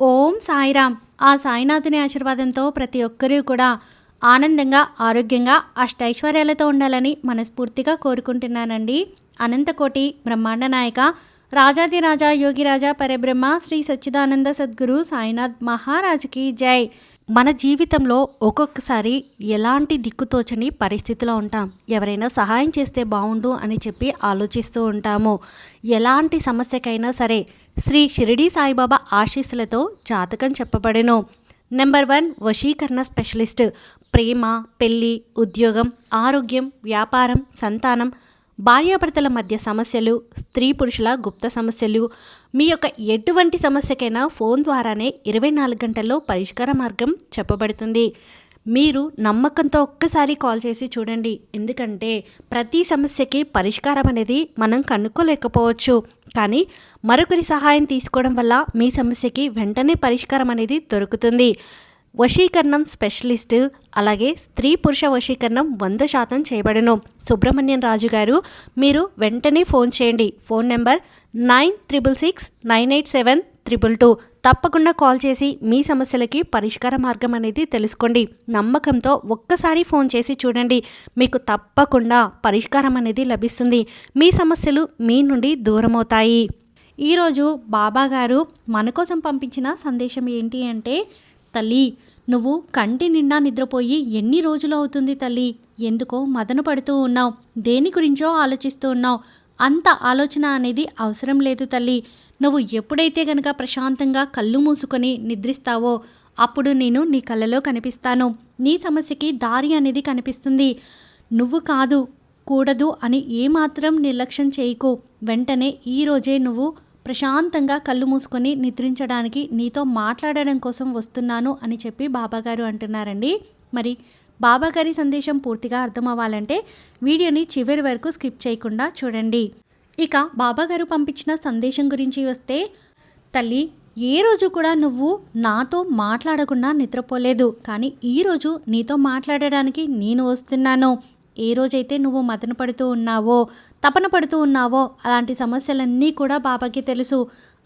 ఓం సాయిరామ్ ఆ సాయినాథుని ఆశీర్వాదంతో ప్రతి ఒక్కరూ కూడా ఆనందంగా ఆరోగ్యంగా అష్టైశ్వర్యాలతో ఉండాలని మనస్ఫూర్తిగా కోరుకుంటున్నానండి. అనంతకోటి బ్రహ్మాండ నాయక రాజాదిరాజా యోగిరాజా పరబ్రహ్మ శ్రీ సచ్చిదానంద సద్గురు సాయినాథ్ మహారాజుకి జై. మన జీవితంలో ఒక్కొక్కసారి ఎలాంటి దిక్కుతోచని పరిస్థితిలో ఉంటాం? ఎవరైనా సహాయం చేస్తే బాగుండు అని చెప్పి ఆలోచిస్తూ ఉంటాము. ఎలాంటి సమస్యకైనా సరే శ్రీ షిరిడి సాయిబాబా ఆశీస్సులతో జాతకం చెప్పబడెను. నెంబర్ వన్ వశీకరణ స్పెషలిస్ట్. ప్రేమ పెళ్ళి ఉద్యోగం ఆరోగ్యం వ్యాపారం సంతానం భార్యాభర్తల మధ్య సమస్యలు స్త్రీ పురుషుల గుప్త సమస్యలు. మీ యొక్క ఎటువంటి సమస్యకైనా ఫోన్ ద్వారానే ఇరవై నాలుగు గంటల్లో పరిష్కార మార్గం చెప్పబడుతుంది. మీరు నమ్మకంతో ఒక్కసారి కాల్ చేసి చూడండి. ఎందుకంటే ప్రతి సమస్యకి పరిష్కారం అనేది మనం కనుక్కోలేకపోవచ్చు. కానీ మరొకరి సహాయం తీసుకోవడం వల్ల మీ సమస్యకి వెంటనే పరిష్కారం అనేది దొరుకుతుంది. వశీకరణం స్పెషలిస్ట్ అలాగే స్త్రీ పురుష వశీకరణం వంద శాతం చేయబడను. సుబ్రహ్మణ్యం రాజు గారు మీరు వెంటనే ఫోన్ చేయండి. Phone number nine triple six nine eight seven triple two తప్పకుండా కాల్ చేసి మీ సమస్యలకి పరిష్కార మార్గం అనేది తెలుసుకోండి. నమ్మకంతో ఒక్కసారి ఫోన్ చేసి చూడండి. మీకు తప్పకుండా పరిష్కారం అనేది లభిస్తుంది. మీ సమస్యలు మీ నుండి దూరమవుతాయి. ఈరోజు బాబా గారు మన కోసం పంపించిన సందేశం ఏంటి అంటే తల్లి నువ్వు కంటి నిండా నిద్రపోయి ఎన్ని రోజులు అవుతుంది తల్లి? ఎందుకో మదన పడుతూ ఉన్నావు. దేని గురించో ఆలోచిస్తూ ఉన్నావు. అంత ఆలోచన అనేది అవసరం లేదు తల్లి. నువ్వు ఎప్పుడైతే గనక ప్రశాంతంగా కళ్ళు మూసుకొని నిద్రిస్తావో అప్పుడు నేను నీ కళ్ళలో కనిపిస్తాను. నీ సమస్యకి దారి అనేది కనిపిస్తుంది. నువ్వు కాదు కూడదు అని ఏమాత్రం నిర్లక్ష్యం చేయకు. వెంటనే ఈరోజే నువ్వు ప్రశాంతంగా కళ్ళు మూసుకొని నిద్రించడానికి నీతో మాట్లాడడం కోసం వస్తున్నాను అని చెప్పి బాబాగారు అంటున్నారండి. మరి బాబా గారి సందేశం పూర్తిగా అర్థం అవ్వాలంటే వీడియోని చివరి వరకు స్కిప్ చేయకుండా చూడండి. ఇక బాబాగారు పంపించిన సందేశం గురించి వస్తే తల్లి ఏ రోజు కూడా నువ్వు నాతో మాట్లాడకుండా నిద్రపోలేదు. కానీ ఈరోజు నీతో మాట్లాడడానికి నేను వస్తున్నాను. ఏ రోజైతే నువ్వు మదన పడుతూ ఉన్నావో తపన పడుతూ ఉన్నావో అలాంటి సమస్యలన్నీ కూడా బాబాకి తెలుసు.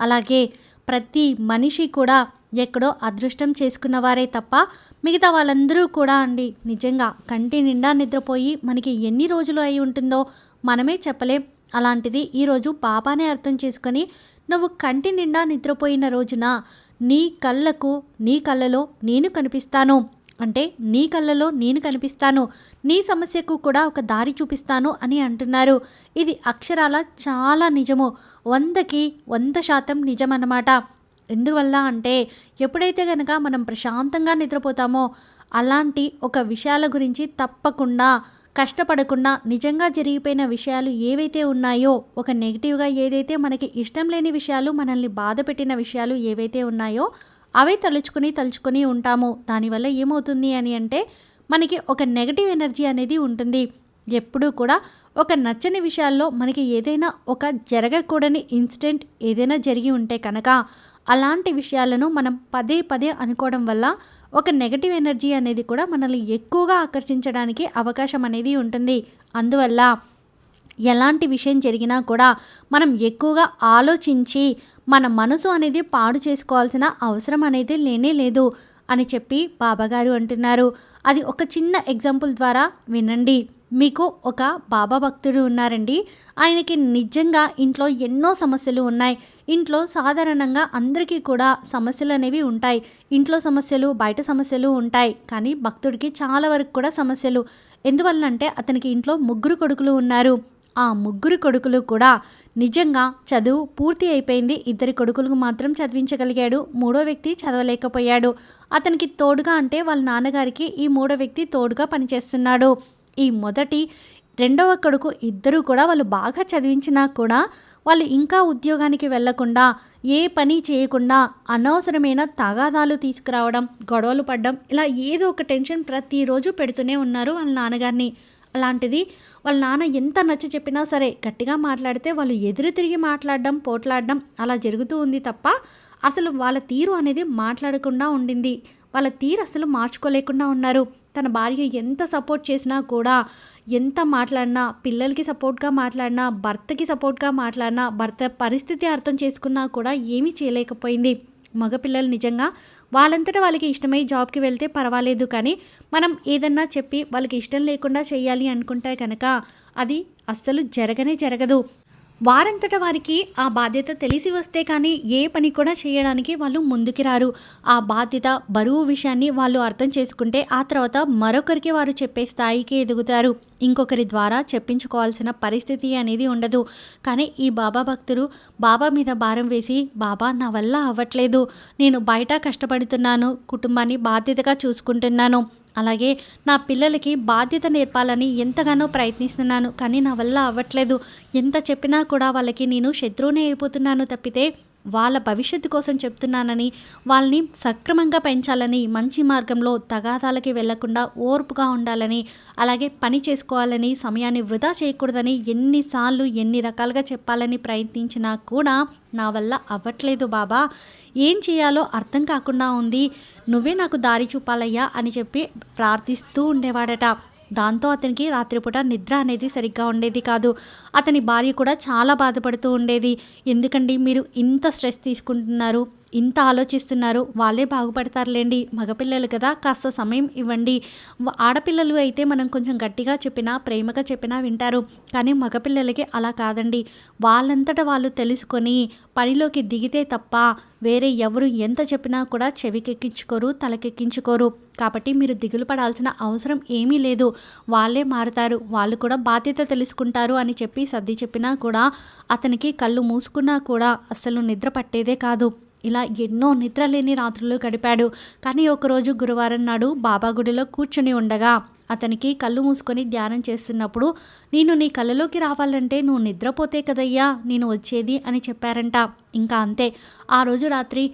అలాగే ప్రతి మనిషి కూడా ఎక్కడో అదృష్టం చేసుకున్న వారే తప్ప మిగతా వాళ్ళందరూ కూడా అండి. నిజంగా కంటి నిండా నిద్రపోయి మనకి ఎన్ని రోజులు అయి ఉంటుందో మనమే చెప్పలేం. అలాంటిది ఈరోజు పాపానే అర్థం చేసుకొని నువ్వు కంటి నిండా నిద్రపోయిన రోజున నీ కళ్ళకు నీ కళ్ళలో నేను కనిపిస్తాను. అంటే నీ కళ్ళలో నేను కనిపిస్తాను. నీ సమస్యకు కూడా ఒక దారి చూపిస్తాను అని అంటున్నారు. ఇది అక్షరాల చాలా నిజము. వందకి వంద శాతం నిజమన్నమాట. ఎందువల్ల అంటే ఎప్పుడైతే కనుక మనం ప్రశాంతంగా నిద్రపోతామో అలాంటి ఒక విషయాల గురించి తప్పకుండా కష్టపడకుండా నిజంగా జరిగిపోయిన విషయాలు ఏవైతే ఉన్నాయో ఒక నెగిటివ్గా ఏదైతే మనకి ఇష్టం లేని విషయాలు మనల్ని బాధ పెట్టిన విషయాలు ఏవైతే ఉన్నాయో అవే తలుచుకుని తలుచుకొని ఉంటాము. దానివల్ల ఏమవుతుంది అని అంటే మనకి ఒక నెగటివ్ ఎనర్జీ అనేది ఉంటుంది. ఎప్పుడూ కూడా ఒక నచ్చని విషయాల్లో మనకి ఏదైనా ఒక జరగకూడని ఇన్సిడెంట్ ఏదైనా జరిగి ఉంటే కనుక అలాంటి విషయాలను మనం పదే పదే అనుకోవడం వల్ల ఒక నెగటివ్ ఎనర్జీ అనేది కూడా మనల్ని ఎక్కువగా ఆకర్షించడానికి అవకాశం అనేది ఉంటుంది. అందువల్ల ఎలాంటి విషయం జరిగినా కూడా మనం ఎక్కువగా ఆలోచించి మన మనసు అనేది పాడు చేసుకోవాల్సిన అవసరం అనేది లేనే లేదు అని చెప్పి బాబాగారు అంటున్నారు. అది ఒక చిన్న ఎగ్జాంపుల్ ద్వారా వినండి. మీకు ఒక బాబా భక్తుడు ఉన్నారండి. ఆయనకి నిజంగా ఇంట్లో ఎన్నో సమస్యలు ఉన్నాయి. ఇంట్లో సాధారణంగా అందరికీ కూడా సమస్యలు అనేవి ఉంటాయి. ఇంట్లో సమస్యలు బయట సమస్యలు ఉంటాయి. కానీ భక్తుడికి చాలా వరకు కూడా సమస్యలు. ఎందువల్లంటే అతనికి ఇంట్లో ముగ్గురు కొడుకులు ఉన్నారు. ఆ ముగ్గురు కొడుకులు కూడా నిజంగా చదువు పూర్తి అయిపోయింది. ఇద్దరి కొడుకులకు మాత్రం చదివించగలిగాడు. మూడో వ్యక్తి చదవలేకపోయాడు. అతనికి తోడుగా అంటే వాళ్ళ నాన్నగారికి ఈ మూడో వ్యక్తి తోడుగా పనిచేస్తున్నాడు. ఈ మొదటి రెండవ కొడుకు ఇద్దరు కూడా వాళ్ళు బాగా చదివించినా కూడా వాళ్ళు ఇంకా ఉద్యోగానికి వెళ్ళకుండా ఏ పని చేయకుండా అనవసరమైన తగాదాలు తీసుకురావడం గొడవలు పడడం ఇలా ఏదో ఒక టెన్షన్ ప్రతిరోజు పెడుతూనే ఉన్నారు వాళ్ళ నాన్నగారిని. అలాంటిది వాళ్ళ నాన్న ఎంత నచ్చ చెప్పినా సరే గట్టిగా మాట్లాడితే వాళ్ళు ఎదురు తిరిగి మాట్లాడడం పోట్లాడడం అలా జరుగుతూ ఉంది తప్ప అసలు వాళ్ళ తీరు అనేది మాట్లాడకుండా ఉండింది. వాళ్ళ తీరు అసలు మార్చుకోలేకుండా ఉన్నారు. తన భార్య ఎంత సపోర్ట్ చేసినా కూడా ఎంత మాట్లాడినా పిల్లలకి సపోర్ట్గా మాట్లాడినా భర్తకి సపోర్ట్గా మాట్లాడినా భర్త పరిస్థితి అర్థం చేసుకున్నా కూడా ఏమీ చేయలేకపోయింది. మగపిల్లలు నిజంగా వాళ్ళంతటా వాళ్ళకి ఇష్టమై జాబ్కి వెళ్తే పర్వాలేదు కానీ మనం ఏదన్నా చెప్పి వాళ్ళకి ఇష్టం లేకుండా చేయాలి అనుకుంటే కనుక అది అస్సలు జరగనే జరగదు. వారంతట వారికి ఆ బాధ్యత తెలిసి వస్తే కానీ ఏ పని కూడా చేయడానికి వాళ్ళు ముందుకి రారు. ఆ బాధ్యత బరువు విషయాన్ని వాళ్ళు అర్థం చేసుకుంటే ఆ తర్వాత మరొకరికి వారు చెప్పే స్థాయికి ఎదుగుతారు. ఇంకొకరి ద్వారా చెప్పించుకోవాల్సిన పరిస్థితి అనేది ఉండదు. కానీ ఈ బాబా భక్తులు బాబా మీద భారం వేసి బాబా నా వల్ల అవ్వట్లేదు. నేను బయట కష్టపడుతున్నాను. కుటుంబాన్ని బాధ్యతగా చూసుకుంటున్నాను. అలాగే నా పిల్లలకి బాధ్యత నేర్పాలని ఎంతగానో ప్రయత్నిస్తున్నాను కానీ నా వల్ల అవ్వట్లేదు. ఎంత చెప్పినా కూడా వాళ్ళకి నేను శత్రువునే అయిపోతున్నాను తప్పితే వాళ్ళ భవిష్యత్తు కోసం చెప్తున్నానని వాళ్ళని సక్రమంగా పెంచాలని మంచి మార్గంలో తగాదాలకి వెళ్ళకుండా ఓర్పుగా ఉండాలని అలాగే పని చేసుకోవాలని సమయాన్ని వృధా చేయకూడదని ఎన్నిసార్లు ఎన్ని రకాలుగా చెప్పాలని ప్రయత్నించినా కూడా నా వల్ల అవ్వట్లేదు బాబా. ఏం చేయాలో అర్థం కాకుండా ఉంది. నువ్వే నాకు దారి చూపాలయ్యా అని చెప్పి ప్రార్థిస్తూ ఉండేవాడట. దాంతో అతనికి రాత్రిపూట నిద్ర అనేది సరిగ్గా ఉండేది కాదు. అతని భార్య కూడా చాలా బాధపడుతూ ఉండేది. ఎందుకండి మీరు ఇంత స్ట్రెస్ తీసుకుంటున్నారు? ఇంత ఆలోచిస్తున్నారు వాళ్ళే బాగుపడతారులేండి మగపిల్లలు కదా కాస్త సమయం ఇవ్వండి. ఆడపిల్లలు అయితే మనం కొంచెం గట్టిగా చెప్పినా ప్రేమగా చెప్పినా వింటారు. కానీ మగపిల్లలకి అలా కాదండి. వాళ్ళంతటా వాళ్ళు తెలుసుకొని పనిలోకి దిగితే తప్ప వేరే ఎవరు ఎంత చెప్పినా కూడా చెవికెక్కించుకోరు తలకెక్కించుకోరు. కాబట్టి మీరు దిగులు పడాల్సిన అవసరం ఏమీ లేదు. వాళ్ళే మారుతారు. వాళ్ళు కూడా బాధ్యత తెలుసుకుంటారు అని చెప్పి సర్ది చెప్పినా కూడా అతనికి కళ్ళు మూసుకున్నా కూడా అస్సలు నిద్ర పట్టేదే కాదు. ఇలా ఎన్నో నిద్రలేని రాత్రులు గడిపాడు. కానీ ఒకరోజు గురువారం నాడు బాబా గుడిలో కూర్చుని ఉండగా అతనికి కళ్ళు మూసుకొని ధ్యానం చేస్తున్నప్పుడు నేను నీ కళ్ళలోకి రావాలంటే నువ్వు నిద్రపోతే కదయ్యా నేను వచ్చేది అని చెప్పారంట. ఇంకా అంతే. ఆ రోజు రాత్రి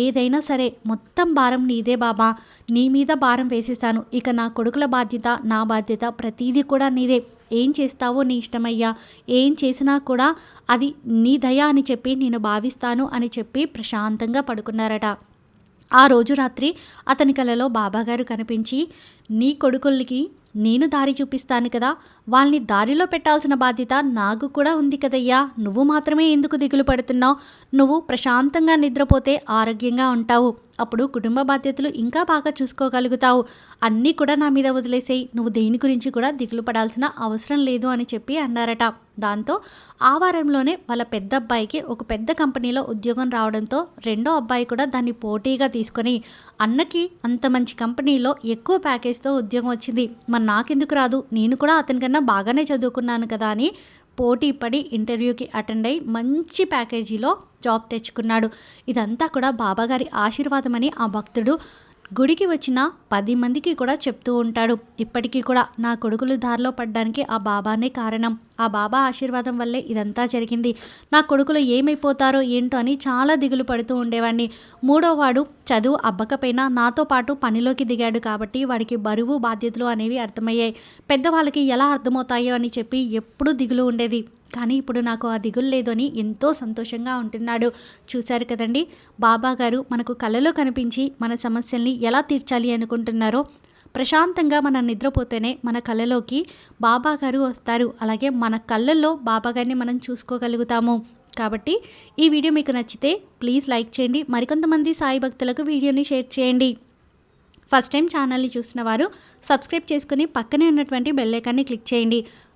ఏదైనా సరే మొత్తం భారం నీదే బాబా. నీ మీద భారం వేసేస్తాను. ఇక నా కొడుకుల బాధ్యత నా బాధ్యత ప్రతీది కూడా నీదే. ఏం చేస్తావో నీ ఇష్టమయ్యా? ఏం చేసినా కూడా అది నీ దయ అని చెప్పి నేను భావిస్తాను అని చెప్పి ప్రశాంతంగా పడుకున్నారట. ఆ రోజు రాత్రి అతని కలలో బాబాగారు కనిపించి నీ కొడుకులకి నేను దారి చూపిస్తాను కదా వాళ్ళని దారిలో పెట్టాల్సిన బాధ్యత నాకు కూడా ఉంది కదయ్యా. నువ్వు మాత్రమే ఎందుకు దిగులు పడుతున్నావు? నువ్వు ప్రశాంతంగా నిద్రపోతే ఆరోగ్యంగా ఉంటావు. అప్పుడు కుటుంబ బాధ్యతలు ఇంకా బాగా చూసుకోగలుగుతావు. అన్నీ కూడా నా మీద వదిలేసేయి. నువ్వు దేని గురించి కూడా దిగులు పడాల్సిన అవసరం లేదు అని చెప్పి అన్నారట. దాంతో ఆ వారంలోనే వాళ్ళ పెద్ద అబ్బాయికి ఒక పెద్ద కంపెనీలో ఉద్యోగం రావడంతో రెండో అబ్బాయి కూడా దాన్ని పోటీగా తీసుకొని అన్నకి అంత మంచి కంపెనీలో ఎక్కువ ప్యాకేజ్తో ఉద్యోగం వచ్చింది. మరి నాకెందుకు రాదు? నేను కూడా అతనికన్నా బాగానే చదువుకున్నాను కదా అని పోటీ పడి ఇంటర్వ్యూకి అటెండ్ అయ్యి మంచి ప్యాకేజీలో జాబ్ తెచ్చుకున్నాడు. ఇదంతా కూడా బాబాగారి ఆశీర్వాదమని ఆ భక్తుడు గుడికి వచ్చిన పది మందికి కూడా చెప్తూ ఉంటాడు. ఇప్పటికీ కూడా నా కొడుకులు దారిలో పడ్డానికి ఆ బాబానే కారణం. ఆ బాబా ఆశీర్వాదం వల్లే ఇదంతా జరిగింది. నా కొడుకులు ఏమైపోతారో ఏంటో అని చాలా దిగులు పడుతూ ఉండేవాడిని మూడోవాడు చదువు అబ్బకపోయినా నాతో పాటు పనిలోకి దిగాడు కాబట్టి వాడికి బరువు బాధ్యతలు అనేవి అర్థమయ్యాయి. పెద్దవాళ్ళకి ఎలా అర్థమవుతాయో అని చెప్పి ఎప్పుడూ దిగులు ఉండేది. కానీ ఇప్పుడు నాకు ఆ దిగులు లేదు అని ఎంతో సంతోషంగా ఉంటున్నాడు. చూశారు కదండి బాబా గారు మనకు కళలో కనిపించి మన సమస్యల్ని ఎలా తీర్చాలి అనుకుంటున్నారో ప్రశాంతంగా మనం నిద్రపోతేనే మన కళ్ళలోకి బాబాగారు వస్తారు. అలాగే మన కళ్ళల్లో బాబాగారిని మనం చూసుకోగలుగుతాము. కాబట్టి ఈ వీడియో మీకు నచ్చితే ప్లీజ్ లైక్ చేయండి. మరికొంతమంది సాయి భక్తులకు వీడియోని షేర్ చేయండి. ఫస్ట్ టైం ఛానల్ని చూసిన వారు సబ్స్క్రైబ్ చేసుకుని పక్కనే ఉన్నటువంటి బెల్లైకాన్ని క్లిక్ చేయండి.